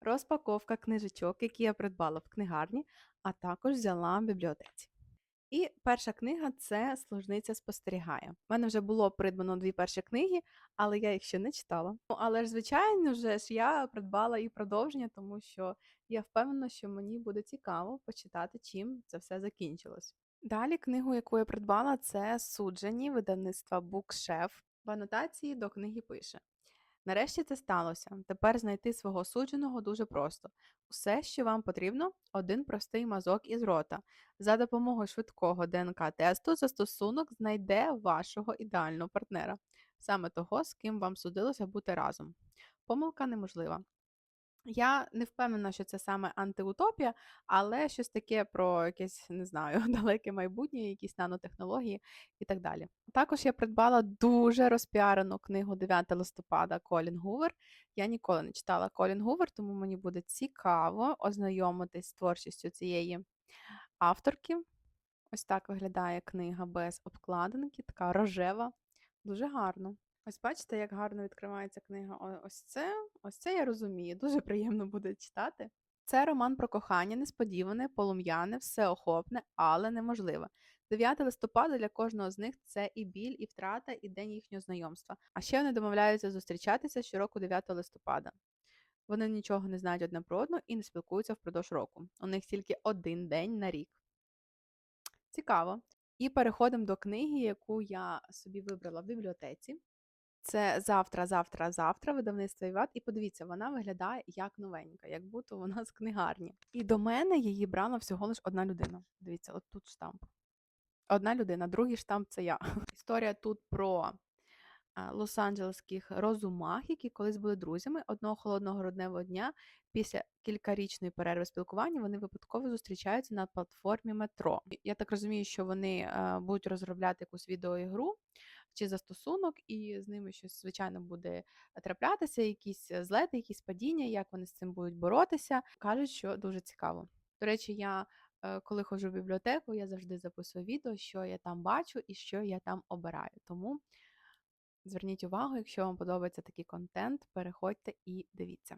розпаковка книжечок, які я придбала в книгарні, а також взяла в бібліотеці. І перша книга це Служниця спостерігає. У мене вже було придбано дві перші книги, але я їх ще не читала. Ну, але ж, звичайно ж, ж я придбала і продовження, тому що я впевнена, що мені буде цікаво почитати, чим це все закінчилось. Далі книгу, яку я придбала, це суджені видавництва Букшеф. В анотації до книги пише: Нарешті це сталося. Тепер знайти свого судженого дуже просто. Усе, що вам потрібно, один простий мазок із рота. За допомогою швидкого ДНК-тесту застосунок знайде вашого ідеального партнера, саме того, з ким вам судилося бути разом. Помилка неможлива. Я не впевнена, що це саме антиутопія, але щось таке про якесь, не знаю, далеке майбутнє, якісь нанотехнології і так далі. Також я придбала дуже розпіарену книгу 9 листопада Колін Гувер. Я ніколи не читала Колін Гувер, тому мені буде цікаво ознайомитись з творчістю цієї авторки. Ось так виглядає книга без обкладинки, така рожева, дуже гарно. Ось бачите, як гарно відкривається книга. Ось це, ось це я розумію. Дуже приємно буде читати. Це роман про кохання, несподіване, полум'яне, всеохопне, але неможливе. 9 листопада для кожного з них це і біль, і втрата, і день їхнього знайомства. А ще вони домовляються зустрічатися щороку 9 листопада. Вони нічого не знають одне про одну і не спілкуються впродовж року. У них тільки один день на рік. Цікаво. І переходимо до книги, яку я собі вибрала в бібліотеці. Це завтра, завтра, завтра, видавництво Іват. І подивіться, вона виглядає як новенька, як будто вона з книгарні. І до мене її брала всього лиш одна людина. Дивіться, от тут штамп. Одна людина, другий штамп це я. Історія тут про лос-анджелеських розумах, які колись були друзями. Одного холодного грудневого дня після кількарічної перерви спілкування вони випадково зустрічаються на платформі метро. Я так розумію, що вони будуть розробляти якусь відеоігру чи застосунок, і з ними щось, звичайно, буде траплятися, якісь е, злети, якісь падіння, як вони з цим будуть боротися. Кажуть, що дуже цікаво. До речі, я е, коли ходжу в бібліотеку, я завжди записую відео, що я там бачу і що я там обираю. Тому зверніть увагу, якщо вам подобається такий контент, переходьте і дивіться.